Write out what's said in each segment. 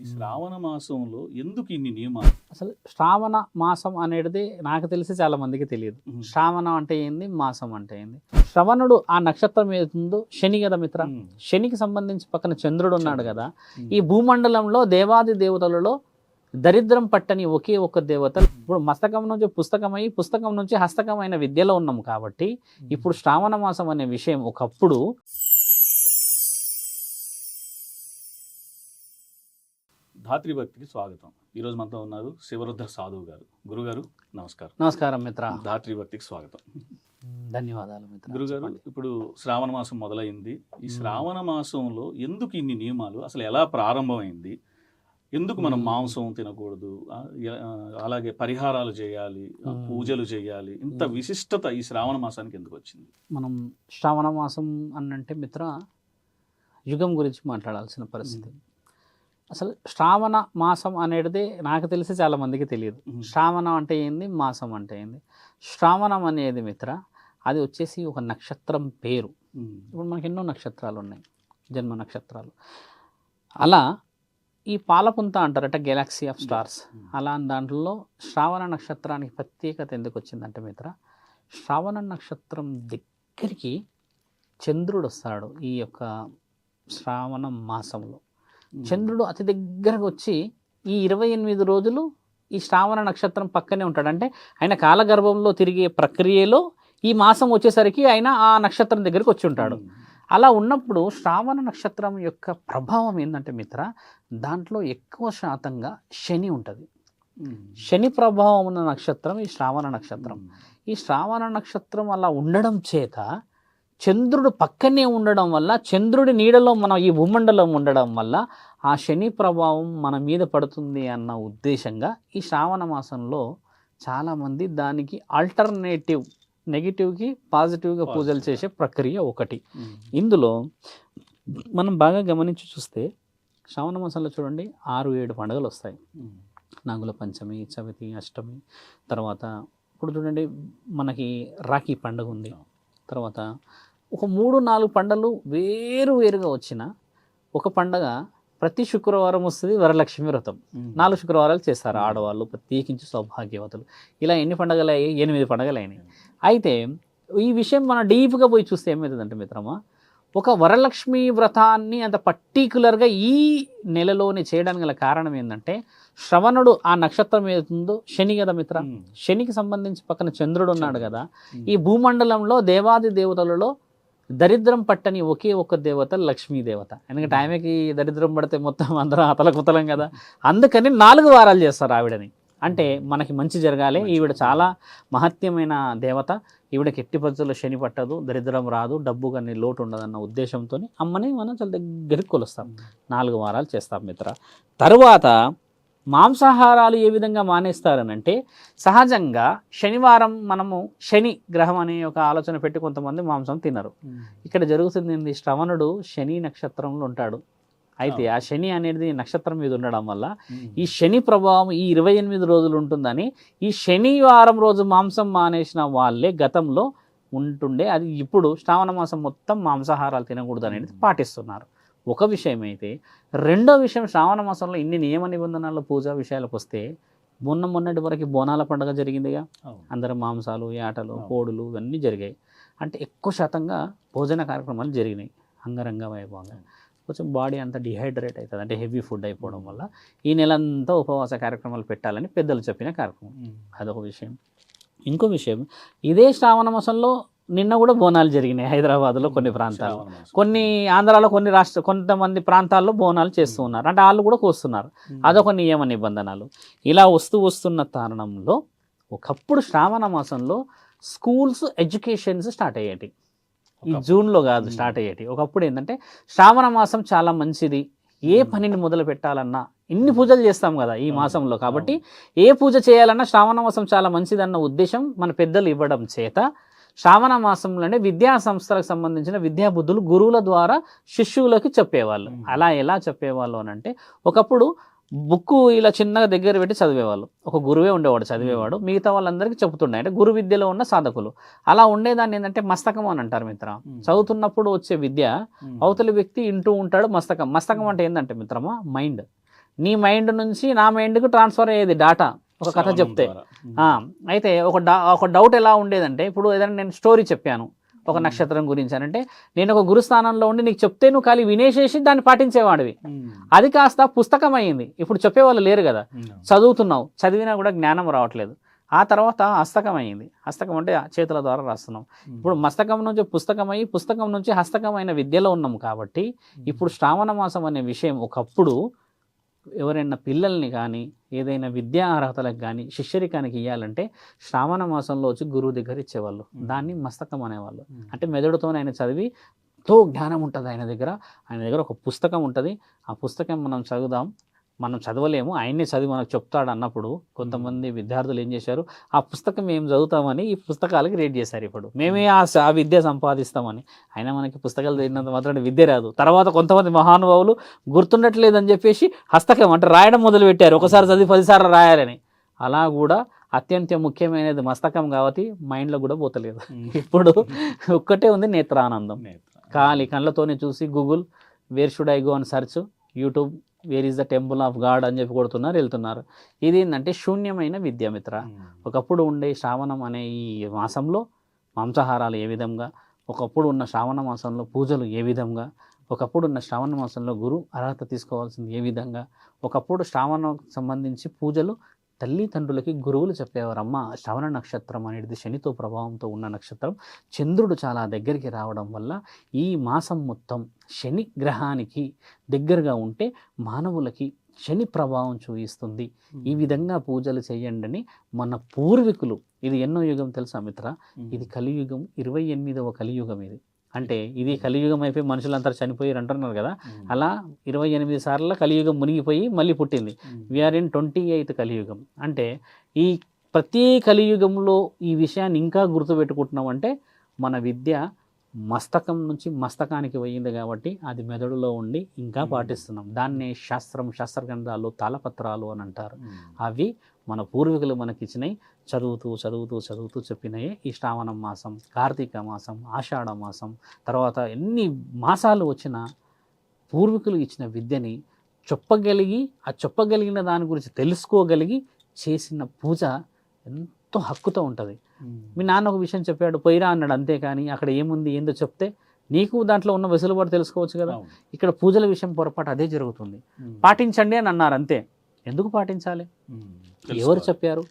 ఈ శ్రావణ మాసంలో ఎందుకు ఇన్ని నియమాలు? అసలు శ్రావణ మాసం అనేది నాకు తెలిసి చాలా మందికి తెలియదు. శ్రావణం అంటే ఏంది? మాసం అంటే ఏంది? శ్రవణుడు ఆ నక్షత్రం ఏతుందో శని కదా మిత్ర. శనికి సంబంధించి పక్కన చంద్రుడు ఉన్నాడు కదా. ఈ భూమండలంలో దేవాది దేవతలలో దరిద్రం పట్టని ఒకే ఒక దేవత. ఇప్పుడు మస్తకం నుంచి పుస్తకమై పుస్తకం నుంచి హస్తకమైన విద్యలో ఉన్నాము కాబట్టి ఇప్పుడు శ్రావణ మాసం అనే విషయం ఒకప్పుడు ధాత్రి భక్తికి స్వాగతం. ఈ రోజు మనతో ఉన్నారు శివరుద్ర సాధువు గారు. గురుగారు నమస్కారం. నమస్కారం మిత్ర. ధాత్రి భక్తికి స్వాగతం. ధన్యవాదాలు మిత్ర. గురుగారు. ఇప్పుడు శ్రావణ మాసం మొదలైంది. ఈ శ్రావణ మాసంలో ఎందుకు ఇన్ని నియమాలు? అసలు ఎలా ప్రారంభమైంది? ఎందుకు మనం. మాంసం తినకూడదు? అలాగే పరిహారాలు చేయాలి. పూజలు చేయాలి. ఇంత. విశిష్టత ఈ శ్రావణ మాసానికి ఎందుకు వచ్చింది? మనం శ్రావణ మాసం అనంటే మిత్ర యుగం గురించి మాట్లాడాల్సిన పరిస్థితి. అసలు శ్రావణ మాసం అనేది నాకు తెలిసి చాలా మందికి తెలియదు. శ్రావణం అంటే ఏంది మాసం అంటే ఏంది శ్రావణం అనేది మిత్ర అది వచ్చేసి ఒక నక్షత్రం పేరు. ఇప్పుడు మనకి ఎన్నో నక్షత్రాలు ఉన్నాయి జన్మ నక్షత్రాలు అలా ఈ పాలపుంత అంటారట గెలాక్సీ ఆఫ్ స్టార్స్. అలా దాంట్లో శ్రావణ నక్షత్రానికి ప్రత్యేకత ఎందుకు వచ్చిందంటే మిత్ర శ్రావణ నక్షత్రం దగ్గరికి చంద్రుడు వస్తాడు ఈ యొక్క శ్రావణ మాసంలో. చంద్రుడు అతి దగ్గరకు వచ్చి ఈ ఇరవై ఎనిమిది రోజులు ఈ శ్రావణ నక్షత్రం పక్కనే ఉంటాడు అంటే ఆయన కాలగర్భంలో తిరిగే ప్రక్రియలో ఈ మాసం వచ్చేసరికి ఆయన ఆ నక్షత్రం దగ్గరికి వచ్చి ఉంటాడు. అలా ఉన్నప్పుడు శ్రావణ నక్షత్రం యొక్క ప్రభావం ఏంటంటే మిత్ర దాంట్లో ఎక్కువ శాతంగా శని ఉంటుంది. శని ప్రభావం ఉన్న నక్షత్రం ఈ శ్రావణ నక్షత్రం. ఈ శ్రావణ నక్షత్రం అలా ఉండడం చేత చంద్రుడు పక్కనే ఉండడం వల్ల చంద్రుడి నీడలో మనం ఈ భూమండలం ఉండడం వల్ల ఆ శని ప్రభావం మన మీద పడుతుంది అన్న ఉద్దేశంగా ఈ శ్రావణ మాసంలో చాలామంది దానికి ఆల్టర్నేటివ్ నెగిటివ్కి పాజిటివ్గా పూజలు చేసే ప్రక్రియ ఒకటి. ఇందులో మనం బాగా గమనించి చూస్తే శ్రావణ మాసంలో చూడండి ఆరు ఏడు పండుగలు వస్తాయి. నాగుల పంచమి చవితి అష్టమి తర్వాత ఇప్పుడు చూడండి మనకి రాఖీ పండుగ ఉంది. తర్వాత ఒక మూడు నాలుగు పండుగలు వేరు వేరుగా వచ్చిన ఒక పండగ ప్రతి శుక్రవారం వస్తుంది వరలక్ష్మి వ్రతం. నాలుగు శుక్రవారాలు చేస్తారు ఆడవాళ్ళు ప్రత్యేకించి సౌభాగ్యవతులు. ఇలా ఎన్ని పండుగలు అయ్యాయి? ఎనిమిది పండుగలు అయినాయి. అయితే ఈ విషయం మనం డీప్గా పోయి చూస్తే ఏమవుతుందంటే మిత్రమా ఒక వరలక్ష్మి వ్రతాన్ని అంత పర్టికులర్గా ఈ నెలలోనే చేయడానికి గల కారణం ఏంటంటే శ్రవణుడు ఆ నక్షత్రం ఏతుందో శని కదా మిత్ర. శనికి సంబంధించి పక్కన చంద్రుడు ఉన్నాడు కదా. ఈ భూమండలంలో దేవాది దేవతలలో దరిద్రం పట్టని ఒకే ఒక దేవత లక్ష్మీ దేవత. ఎందుకంటే ఆమెకి దరిద్రం పడితే మొత్తం అందరం అతలకుతలం కదా. అందుకని నాలుగు వారాలు చేస్తారు ఆవిడని. అంటే మనకి మంచి జరగాలి. ఈవిడ చాలా మహత్యమైన దేవత. ఈవిడకి ఎట్టి పరిస్థితుల్లో శని పట్టదు దరిద్రం రాదు డబ్బు కానీ లోటు ఉండదన్న ఉద్దేశంతో అమ్మని మనం చాలా దగ్గరికి కొలుస్తాం. నాలుగు వారాలు చేస్తాం మిత్ర. తరువాత మాంసాహారాలు ఏ విధంగా మానేస్తారనంటే సహజంగా శనివారం మనము శని గ్రహం అనే ఒక ఆలోచన పెట్టి కొంతమంది మాంసం తినరు. ఇక్కడ జరుగుతుంది ఏంది? శ్రవణుడు శని నక్షత్రంలో ఉంటాడు. అయితే ఆ శని అనేది నక్షత్రం మీద ఉండడం వల్ల. ఈ శని ప్రభావం ఈ ఇరవై ఎనిమిది రోజులు ఉంటుందని ఈ శనివారం రోజు మాంసం మానేసిన వాళ్ళే గతంలో ఉంటుండే. అది ఇప్పుడు శ్రావణ మాసం మొత్తం మాంసాహారాలు తినకూడదు అనేది పాటిస్తున్నారు. ఒక విషయం అయితే రెండో విషయం శ్రావణ మాసంలో ఇన్ని నియమ నిబంధనలు పూజా విషయాలకు వస్తే మొన్న మొన్నటి వరకు బోనాల పండుగ జరిగిందిగా. అందరం మాంసాలు యాటలు అవును. కోడులు ఇవన్నీ జరిగాయి. అంటే ఎక్కువ శాతంగా భోజన కార్యక్రమాలు జరిగినాయి. అంగరంగ వైభవంగా కొంచెం బాడీ అంతా డిహైడ్రేట్ అవుతుంది అంటే హెవీ ఫుడ్ అయిపోవడం వల్ల ఈ నెలంతా ఉపవాస కార్యక్రమాలు పెట్టాలని పెద్దలు చెప్పిన కార్యక్రమం. అదొక విషయం. ఇంకో విషయం ఇదే శ్రావణ మాసంలో నిన్న కూడా బోనాలు జరిగినాయి హైదరాబాద్లో కొన్ని ప్రాంతాలు శ్రావణ మాసం. కొన్ని ఆంధ్రాలో కొన్ని రాష్ట్ర కొంతమంది ప్రాంతాల్లో బోనాలు చేస్తూ ఉన్నారు అంటే వాళ్ళు కూడా కోస్తున్నారు. అదొక నియమ నిబంధనలు ఇలా వస్తూ వస్తున్న తరుణంలో ఒకప్పుడు శ్రావణ మాసంలో స్కూల్స్ ఎడ్యుకేషన్స్ స్టార్ట్ అయ్యేటి ఈ. జూన్లో కాదు. స్టార్ట్ అయ్యేటి ఒకప్పుడు ఏంటంటే శ్రావణ మాసం చాలా మంచిది ఏ. పనిని మొదలు పెట్టాలన్నా ఇన్ని పూజలు చేస్తాం కదా ఈ. మాసంలో కాబట్టి ఏ పూజ చేయాలన్నా శ్రావణ మాసం చాలా మంచిదన్న ఉద్దేశం మన పెద్దలు ఇవ్వడం చేత శ్రావణ మాసంలోనే విద్యా సంస్థలకు సంబంధించిన విద్యా బుద్ధులు గురువుల ద్వారా శిష్యులకి చెప్పేవాళ్ళు. అలా ఎలా చెప్పేవాళ్ళు అని అంటే ఒకప్పుడు బుక్ ఇలా చిన్నగా దగ్గర పెట్టి చదివేవాళ్ళు. ఒక గురువే ఉండేవాడు చదివేవాడు. మిగతా వాళ్ళందరికీ చెబుతుండే. అంటే గురు విద్యలో ఉన్న సాధకులు. అలా ఉండేదాన్ని ఏంటంటే మస్తకం అని అంటారు మిత్ర. చదువుతున్నప్పుడు వచ్చే విద్య. అవతలి వ్యక్తి ఇంటూ ఉంటాడు మస్తకం. మస్తకం అంటే ఏంటంటే మిత్రమా మైండ్. నీ మైండ్ నుంచి నా మైండ్కు ట్రాన్స్ఫర్ అయ్యేది డాటా. ఒక కథ చెప్తే. అయితే ఒక ఒక డౌట్ ఎలా ఉండేదంటే ఇప్పుడు ఏదైనా నేను స్టోరీ చెప్పాను ఒక. నక్షత్రం గురించి అని అంటే నేను ఒక గురుస్థానంలో ఉండి నీకు చెప్తే నువ్వు ఖాళీ వినేసేసి దాన్ని పాటించేవాడివి. అది కాస్త పుస్తకం అయ్యింది ఇప్పుడు చెప్పేవాళ్ళు లేరు కదా. చదువుతున్నావు చదివినా కూడా జ్ఞానం రావట్లేదు. ఆ తర్వాత హస్తకం అయ్యింది హస్తకం అంటే చేతుల ద్వారా రాస్తున్నాం. ఇప్పుడు మస్తకం నుంచి పుస్తకం అయ్యి పుస్తకం నుంచి హస్తకమైన విద్యలో ఉన్నాం కాబట్టి ఇప్పుడు శ్రావణ మాసం అనే విషయం ఒకప్పుడు ఎవరైనా పిల్లల్ని కానీ ఏదైనా విద్యా అర్హతలకు కానీ శిష్యరికానికి ఇవ్వాలంటే శ్రావణ మాసంలో వచ్చి గురువు దగ్గర ఇచ్చేవాళ్ళు. దాన్ని మస్తకం అనేవాళ్ళు. అంటే మెదడుతోనే ఆయన చదివి తో జ్ఞానం ఉంటుంది ఆయన దగ్గర. ఆయన దగ్గర ఒక పుస్తకం ఉంటుంది. ఆ పుస్తకం మనం చదువుదాం. మనం చదవలేము ఆయన్నే చదివి మనకు చెప్తాడు అన్నప్పుడు కొంతమంది విద్యార్థులు ఏం చేశారు? ఆ పుస్తకం ఏం చదువుతామని ఈ పుస్తకాలకి రేట్ చేశారు ఇప్పుడు. మేమే ఆ విద్య సంపాదిస్తామని. అయినా మనకి పుస్తకాలు చదివినంత మాత్రం విద్య రాదు. తర్వాత కొంతమంది మహానుభావులు గుర్తుండట్లేదని చెప్పేసి హస్తకం అంటే రాయడం మొదలు పెట్టారు ఒకసారి చదివి పదిసార్లు రాయాలని. అలా కూడా అత్యంత ముఖ్యమైనది మస్తకం కాబట్టి మైండ్లో కూడా పోతలేదు. ఇప్పుడు ఒక్కటే ఉంది నేత్రానందం. నేత్ర. ఖాళీ కళ్ళతోనే చూసి Google where should I go అని search YouTube where is the temple of god అని చెప్పి కొడుతున్నారు వెళ్తున్నారు ఇది ఏంటంటే శూన్యమైన విద్యామిత్ర. ఒకప్పుడు ఉండే శ్రావణం అనే ఈ మాసంలో మాంసాహారాలు ఏ విధంగా ఒకప్పుడు ఉన్న శ్రావణ మాసంలో పూజలు ఏ విధంగా ఒకప్పుడు ఉన్న శ్రావణ మాసంలో గురు అర్హత తీసుకోవాల్సింది ఏ విధంగా ఒకప్పుడు శ్రావణం సంబంధించి పూజలు తల్లిదండ్రులకి గురువులు చెప్పేవారు అమ్మ శ్రవణ నక్షత్రం అనేది శనితో ప్రభావంతో ఉన్న నక్షత్రం. చంద్రుడు చాలా దగ్గరికి రావడం వల్ల ఈ మాసం మొత్తం శని గ్రహానికి దగ్గరగా ఉంటే మానవులకి శని ప్రభావం చూపిస్తుంది. ఈ విధంగా పూజలు చేయండి అని మన పూర్వీకులు ఇది ఎన్నో యుగం తెలుసా మిత్ర. ఇది కలియుగం ఇరవై ఎనిమిదవ కలియుగం ఇది. అంటే ఇది కలియుగం అయిపోయి మనుషులంతా చనిపోయి అంటున్నారు కదా. అలా ఇరవై ఎనిమిది సార్లు కలియుగం మునిగిపోయి మళ్ళీ పుట్టింది. వీఆర్ ఇన్ ట్వంటీ ఎయిత్ కలియుగం అంటే ఈ ప్రతి కలియుగంలో ఈ విషయాన్ని ఇంకా గుర్తుపెట్టుకుంటున్నాం అంటే మన విద్య మస్తకం నుంచి మస్తకానికి పోయింది కాబట్టి అది మెదడులో ఉండి ఇంకా. పాటిస్తున్నాం దాన్నే శాస్త్రం శాస్త్రగ్రంథాలు తాళపత్రాలు అని అంటారు. అవి మన పూర్వీకులు మనకి ఇచ్చినాయి చదువుతూ చదువుతూ చదువుతూ చెప్పినాయే ఈ శ్రావణ మాసం కార్తీక మాసం ఆషాఢ మాసం తర్వాత ఎన్ని మాసాలు వచ్చినా పూర్వీకులు ఇచ్చిన విద్యని చెప్పగలిగి ఆ చెప్పగలిగిన దాని గురించి తెలుసుకోగలిగి చేసిన పూజ ఎంతో హక్కుతో ఉంటుంది. మీ నాన్న ఒక విషయం చెప్పాడు పోయిరా అన్నాడు అంతేకాని అక్కడ ఏముంది ఏందో చెప్తే నీకు దాంట్లో ఉన్న వెసులుబాటు తెలుసుకోవచ్చు కదా. ఇక్కడ పూజల విషయం పొరపాటు అదే జరుగుతుంది ఉమ్. పాటించండి అని అన్నారు అంతే ఎందుకు పాటించాలి ఉమ్. ఎవరు. చెప్పారు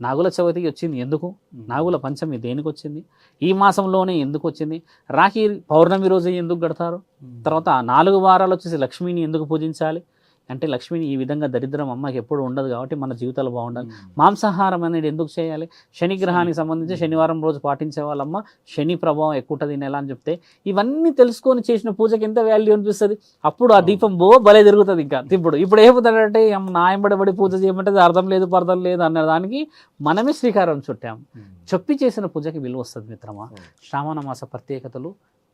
నాగుల చవితికి వచ్చింది ఎందుకు. నాగుల పంచమి దేనికి వచ్చింది ఈ మాసంలోనే ఎందుకు వచ్చింది రాఖీ పౌర్ణమి రోజు ఎందుకు కడతారు ఉమ్. తర్వాత ఆ నాలుగు వారాలు వచ్చేసి లక్ష్మిని ఎందుకు పూజించాలి అంటే లక్ష్మిని ఈ విధంగా దరిద్రం అమ్మకి ఎప్పుడు ఉండదు కాబట్టి మన జీవితాలు బాగుండాలి. మాంసాహారం అనేది ఎందుకు చేయాలి? శని గ్రహానికి సంబంధించి శనివారం రోజు పాటించే వాళ్ళమ్మ శని ప్రభావం ఎక్కువ ఉంటుంది నెల అని చెప్తే ఇవన్నీ తెలుసుకొని చేసిన పూజకి ఎంత వాల్యూ అనిపిస్తుంది? అప్పుడు ఆ దీపం బో భలే తిరుగుతుంది ఇంకా. ఇప్పుడు ఇప్పుడు ఏమవుతుందంటే నా ఎంబడబడి పూజ చేయమంటే అర్థం లేదు పర్థం లేదు అన్న దానికి మనమే శ్రీకారం చుట్టాం. చెప్పి చేసిన పూజకి విలువ వస్తుంది మిత్రమా. శ్రావణ మాస ప్రత్యేకతలు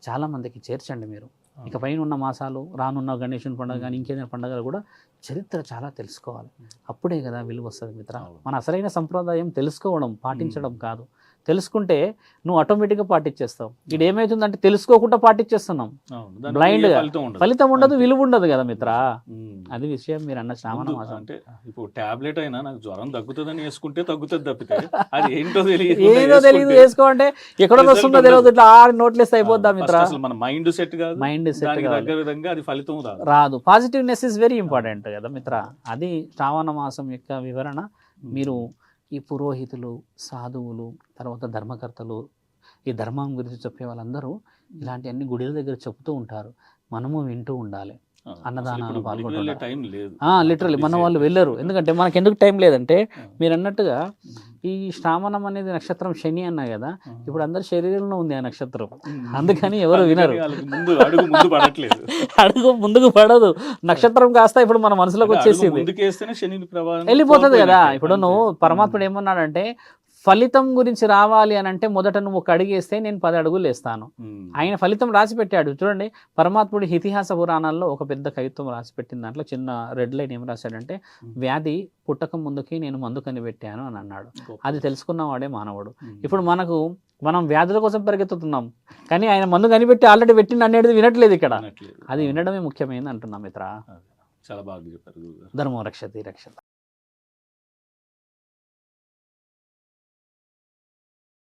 చాలా మందికి చేర్చండి మీరు. ఇక పైన ఉన్న మాసాలు రానున్న గణేశుని పండుగ కానీ ఇంకేదైనా పండుగలు కూడా చరిత్ర చాలా తెలుసుకోవాలి. అప్పుడే కదా విలువ వస్తుంది మిత్ర. మన అసలైన సంప్రదాయం తెలుసుకోవడం పాటించడం కాదు. తెలుసుకుంటే నువ్వు ఆటోమేటిక్గా పాటించేస్తావు ఇది ఏమవుతుందంటే తెలుసుకోకుండా పాటించేస్తున్నాం గా. ఫలితం ఉండదు. విలువ ఉండదు కదా మిత్ర. అది విషయం మీరు అన్న శ్రావణ మాసం. అంటే ఇప్పుడు టాబ్లెట్ అయినా నాకు జ్వరం తగ్గుతుందని వేసుకుంటే తగ్గుతుంది తప్పితే అది ఏంటో తెలియదు. ఏదో తెలియదు వేసుకోంటే ఎక్కడో వస్తుందో. తెలియదు ఇట్లా ఆరు నోట్లేస్తే అయిపోద్దా మిత్ర? మన మైండ్ సెట్ కాదు. మైండ్ సెట్ తగ్గ విధంగా అది ఫలితం రాదు. రాదు. పాజిటివ్నెస్ ఇస్ వెరీ ఇంపార్టెంట్ కదా మిత్ర? అది శ్రావణ మాసం యొక్క వివరణ. మీరు ఈ పురోహితులు సాధువులు తర్వాత ధర్మకర్తలు ఈ ధర్మం గురించి చెప్పే వాళ్ళందరూ ఇలాంటి అన్ని గుడిల దగ్గర చెప్తూ ఉంటారు. మనము వింటూ ఉండాలి. అన్నదానాలు ఇప్పుడు గుడికి పాల్గొంటారు. వెళ్ళే టైం లేదు. లిటరలీ మన వాళ్ళు వెళ్ళరు. ఎందుకంటే మనకి ఎందుకు టైం లేదంటే మీరు అన్నట్టుగా ఈ శ్రావణం అనేది నక్షత్రం శని అన్నా కదా ఇప్పుడు అందరి శరీరంలో ఉంది ఆ నక్షత్రం. అందుకని ఎవరు వినరు. అడుగు ముందు పడట్లేదు. అడుగు ముందుకు పడదు. నక్షత్రం కాస్త ఇప్పుడు మన మనసులోకి వచ్చేసింది. ప్రభావం వెళ్ళిపోతుంది కదా. ఇప్పుడు నువ్వు. పరమాత్ముడు ఏమన్నాడంటే ఫలితం గురించి రావాలి అని అంటే మొదట నువ్వు ఒక అడుగు వేస్తే నేను పది అడుగులు వేస్తాను. ఆయన ఫలితం రాసి పెట్టాడు చూడండి పరమాత్ముడి ఇతిహాస పురాణాల్లో ఒక పెద్ద కవిత్వం రాసి పెట్టిన దాంట్లో చిన్న రెడ్ లైన్ ఏం రాశాడంటే వ్యాధి పుట్టక ముందుకి నేను మందు కనిపెట్టాను అని అన్నాడు. అది తెలుసుకున్నవాడే మానవుడు. ఇప్పుడు మనకు మనం వ్యాధుల కోసం పరిగెత్తుతున్నాం. కానీ ఆయన మందు కనిపెట్టి ఆల్రెడీ పెట్టింది అనేది వినట్లేదు ఇక్కడ. అది వినడమే ముఖ్యమైనది అంటున్నాం మిత్ర. చాలా బాగా చెప్పారు ధర్మం రక్షతి రక్షత.